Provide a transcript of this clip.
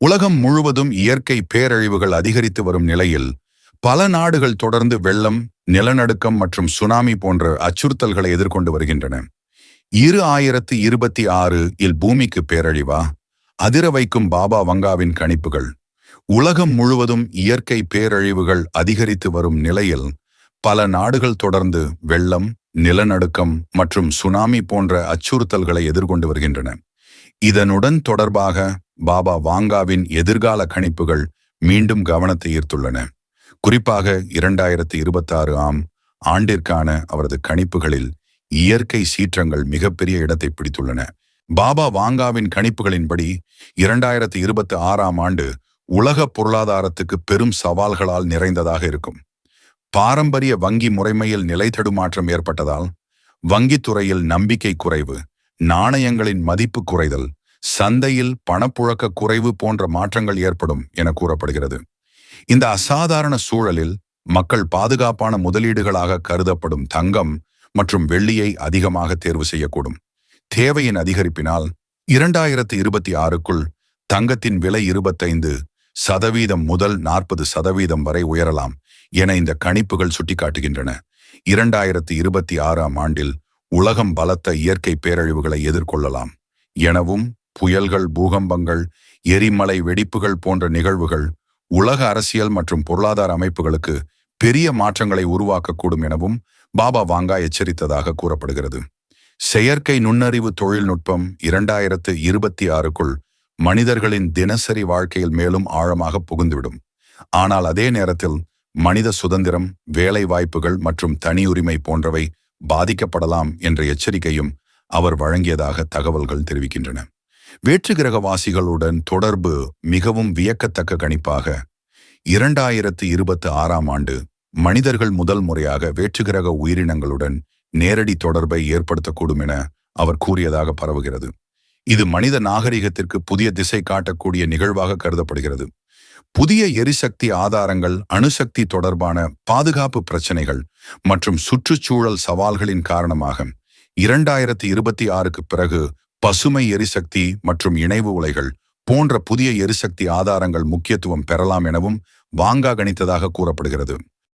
உலகம் முழுவதும் இயற்கை பேரழிவுகள் அதிகரித்து வரும் நிலையில் பல நாடுகள் தொடர்ந்து வெள்ளம் நிலநடுக்கம் மற்றும் சுனாமி போன்ற அச்சுறுத்தல்களை எதிர்கொண்டு வருகின்றன. இரு ஆயிரத்து இருபத்தி ஆறு இல் பூமிக்கு பேரழிவா? அதிர வைக்கும் பாபா வங்காவின் கணிப்புகள். உலகம் முழுவதும் இயற்கை பேரழிவுகள் அதிகரித்து வரும் நிலையில் பல நாடுகள் தொடர்ந்து வெள்ளம் நிலநடுக்கம் மற்றும் சுனாமி போன்ற அச்சுறுத்தல்களை எதிர்கொண்டு வருகின்றன. இதனுடன் தொடர்பாக பாபா வாங்காவின் எதிர்கால கணிப்புகள் மீண்டும் கவனத்தை ஈர்த்துள்ளன. குறிப்பாக இரண்டாயிரத்தி இருபத்தாறு ஆம் ஆண்டிற்கான அவரது கணிப்புகளில் இயற்கை சீற்றங்கள் மிகப்பெரிய இடத்தை பிடித்துள்ளன. பாபா வாங்காவின் கணிப்புகளின்படி இரண்டாயிரத்தி இருபத்தி ஆறாம் ஆண்டு உலக பொருளாதாரத்துக்கு பெரும் சவால்களால் நிறைந்ததாக இருக்கும். பாரம்பரிய வங்கி முறைமையில் நிலை தடுமாற்றம் ஏற்பட்டதால் வங்கித்துறையில் நம்பிக்கை குறைவு நாணயங்களின் மதிப்பு குறைதல் சந்தையில் பணப்புழக்க குறைவு போன்ற மாற்றங்கள் ஏற்படும் என கூறப்படுகிறது. இந்த அசாதாரண சூழலில் மக்கள் பாதுகாப்பான முதலீடுகளாக கருதப்படும் தங்கம் மற்றும் வெள்ளியை அதிகமாக தேர்வு செய்யக்கூடும். தேவையின் அதிகரிப்பினால் இரண்டாயிரத்து இருபத்தி ஆறுக்குள் தங்கத்தின் விலை இருபத்தைந்து சதவீதம் முதல் நாற்பது சதவீதம் வரை உயரலாம் என இந்த கணிப்புகள் சுட்டிக்காட்டுகின்றன. இரண்டாயிரத்து இருபத்தி ஆறாம் ஆண்டில் உலகம் பலத்த இயற்கை பேரழிவுகளை எதிர்கொள்ளலாம் எனவும் புயல்கள் பூகம்பங்கள் எரிமலை வெடிப்புகள் போன்ற நிகழ்வுகள் உலக அரசியல் மற்றும் பொருளாதார அமைப்புகளுக்கு பெரிய மாற்றங்களை உருவாக்கக்கூடும் எனவும் பாபா வாங்கா எச்சரித்ததாக கூறப்படுகிறது. செயற்கை நுண்ணறிவு தொழில்நுட்பம் இரண்டாயிரத்து இருபத்தி ஆறுக்குள் மனிதர்களின் தினசரி வாழ்க்கையில் மேலும் ஆழமாக புகுந்துவிடும். ஆனால் அதே நேரத்தில் மனித சுதந்திரம் வேலை வாய்ப்புகள் மற்றும் தனியுரிமை போன்றவை பாதிக்கப்படலாம் என்ற எச்சரிக்கையும் அவர் வழங்கியதாக தகவல்கள் தெரிவிக்கின்றன. வேற்று கிரகவாசிகளுடன் தொடர்பு மிகவும் வியக்கத்தக்க கணிப்பாக. இரண்டாயிரத்து இருபத்தி ஆறாம் ஆண்டு மனிதர்கள் முதல் முறையாக வேற்றுகிரக உயிரினங்களுடன் நேரடி தொடர்பை ஏற்படுத்தக்கூடும் என அவர் கூறியதாக பரவுகிறது. இது மனித நாகரிகத்திற்கு புதிய திசை காட்டக்கூடிய நிகழ்வாக கருதப்படுகிறது. புதிய எரிசக்தி ஆதாரங்கள் அணுசக்தி தொடர்பான பாதுகாப்பு பிரச்சனைகள் மற்றும் சுற்றுச்சூழல் சவால்களின் காரணமாக இரண்டாயிரத்தி இருபத்தி ஆறுக்கு பிறகு பசுமை எரிசக்தி மற்றும் இணைவு உலைகள் போன்ற புதிய எரிசக்தி ஆதாரங்கள் முக்கியத்துவம் பெறலாம் எனவும் வாங்கா கணித்ததாக கூறப்படுகிறது.